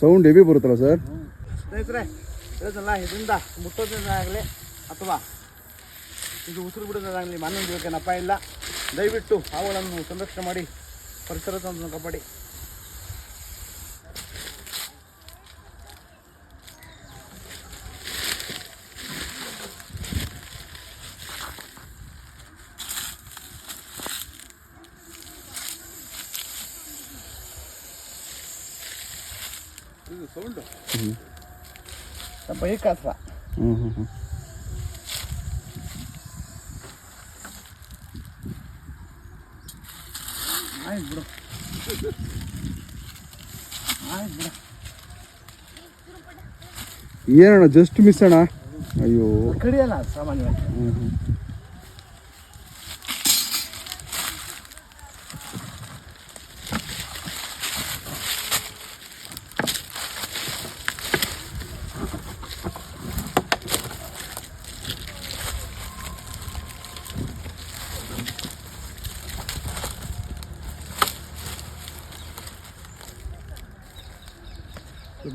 Sound heavy ಬರುತ್ತಲ್ಲ sir ಸ್ನೇಹಿತರೆ ಹೇಳಿದ್ನಲ್ಲ ಇದರಿಂದ ಮುಟ್ಟೋದ್ರಿಂದಾಗಲಿ ಅಥವಾ ಇದು ಉಸಿರು ಬಿಡೋದಾಗಲಿ ಮಾನವ ಜೀವಕ್ಕೆ ಇಲ್ಲ. ದಯವಿಟ್ಟು ಅವುಗಳನ್ನು ಸಂರಕ್ಷಣೆ ಮಾಡಿ, ಪರಿಸರ ತಂದು ಕಾಪಾಡಿ. ಹ್ಞೂ ನಮ್ಮ ಏಕಾಸ್ತ್ರ ಹ್ಞೂ ಹ್ಞೂ ಹ್ಞೂ ಆಯ್ತು ಬಿಡು ಆಯ್ತು ಬಿಡು ಏನಣ್ಣ ಜಸ್ಟ್ ಮಿಸ್ ಅಣ್ಣ? ಅಯ್ಯೋ. ಕಡಿಯಲ್ಲ ಸಾಮಾನ್ಯವಾಗಿ. ಹ್ಞೂ ಹ್ಞೂ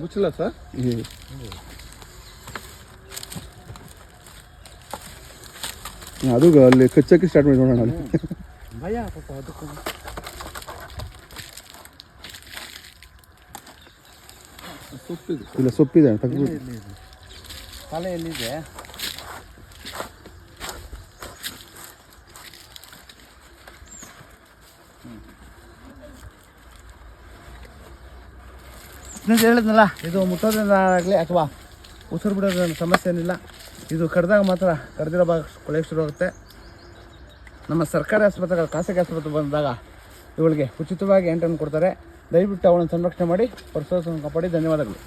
ಮುಚ್ಚಿಲ್ಲ ಸರ್? ಅದು ಅಲ್ಲಿ ಕಚ್ಚಕ್ಕೆ ಸ್ಟಾರ್ಟ್ ಮಾಡಿ ನೋಡೋಣ ಭಯ ಅದಕ್ಕೂ. ಸೊಪ್ಪಿದೆ. ಇಲ್ಲ ಸೊಪ್ಪಿದೆ ತಲೆ ಎಲ್ಲಿದೆ ಸ್ನೇಹಿತರೆ ಹೇಳಿದ್ನಲ್ಲ, ಇದು ಮುಟ್ಟೋದ್ರಿಂದ ಆಗಲಿ ಅಥವಾ ಉಸಿರು ಬಿಡೋದ್ರಿಂದ ಸಮಸ್ಯೆ ಏನಿಲ್ಲ ಇದು ಕಡ್ದಾಗ ಮಾತ್ರ ಕಡ್ದಿರೋ ಭಾಗ ಕೊಳೆಯಕ್ಕೆ ಶುರು ಆಗುತ್ತೆ ನಮ್ಮ ಸರ್ಕಾರಿ ಆಸ್ಪತ್ರೆಗಳು, ಖಾಸಗಿ ಆಸ್ಪತ್ರೆ ಬಂದಾಗ ಇವಳಿಗೆ ಉಚಿತವಾಗಿ ಎಂಟನ್ನು ಕೊಡ್ತಾರೆ. ದಯವಿಟ್ಟು ಅವಳನ್ನು ಸಂರಕ್ಷಣೆ ಮಾಡಿ ಪರಿಸರ ಕಾಪಾಡಿ ಧನ್ಯವಾದಗಳು.